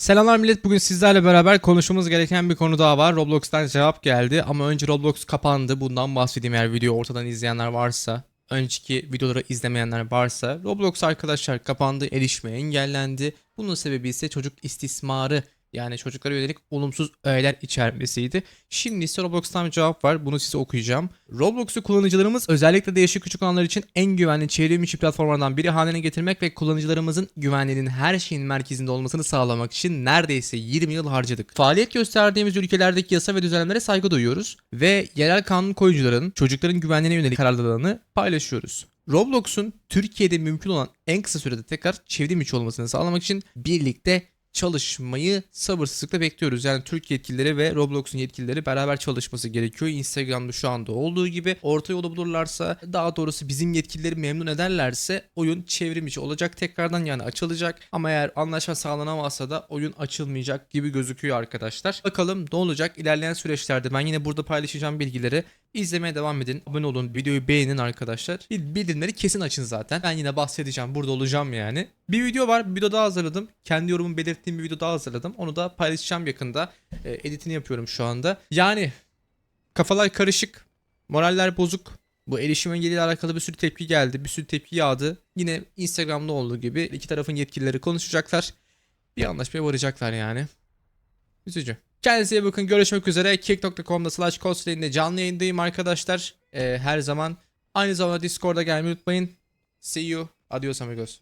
Selamlar millet. Bugün sizlerle beraber konuşmamız gereken bir konu daha var. Roblox'tan cevap geldi ama önce Roblox kapandı. Bundan bahsedeyim eğer video ortadan izleyenler varsa. Önceki videoları izlemeyenler varsa. Roblox arkadaşlar kapandı, erişme engellendi. Bunun sebebi ise çocuk istismarı yani çocuklara yönelik olumsuz öğeler içermesiydi. Şimdi ise Roblox'tan bir cevap var. Bunu size okuyacağım. Roblox'u kullanıcılarımız özellikle de yaşı küçük olanlar için en güvenli çevrim içi platformlardan biri haline getirmek ve kullanıcılarımızın güvenliğinin her şeyin merkezinde olmasını sağlamak için neredeyse 20 yıl harcadık. Faaliyet gösterdiğimiz ülkelerdeki yasa ve düzenlemlere saygı duyuyoruz ve yerel kanun koyucuların çocukların güvenliğine yönelik kararlarını paylaşıyoruz. Roblox'un Türkiye'de mümkün olan en kısa sürede tekrar çevrim içi olmasını sağlamak için birlikte çalışmayı sabırsızlıkla bekliyoruz. Yani Türk yetkilileri ve Roblox'un yetkilileri beraber çalışması gerekiyor. Instagram'da şu anda olduğu gibi orta yolu bulurlarsa daha doğrusu bizim yetkilileri memnun ederlerse oyun çevrim içi olacak tekrardan yani açılacak. Ama eğer anlaşma sağlanamazsa da oyun açılmayacak gibi gözüküyor arkadaşlar. Bakalım ne olacak ilerleyen süreçlerde ben yine burada paylaşacağım bilgileri. İzlemeye devam edin. Abone olun. Videoyu beğenin arkadaşlar. Bil- Bildirimleri kesin açın zaten. Ben yine bahsedeceğim. Burada olacağım yani. Bir video var. Bir video daha hazırladım. Kendi yorumumu belirttiğim bir video daha hazırladım. Onu da paylaşacağım yakında. E, editini yapıyorum şu anda. Yani kafalar karışık. Moraller bozuk. Bu erişim engeliyle alakalı bir sürü tepki geldi. Bir sürü tepki yağdı. Yine Instagram'da olduğu gibi iki tarafın yetkilileri konuşacaklar. Bir anlaşmaya varacaklar yani. Üzücü. Kendinize iyi bakın. Görüşmek üzere. Kick.com'da slash cosplay'inde canlı yayındayım arkadaşlar. Ee, her zaman. Aynı zamanda Discord'a gelmeyi unutmayın. See you. Adios amigos.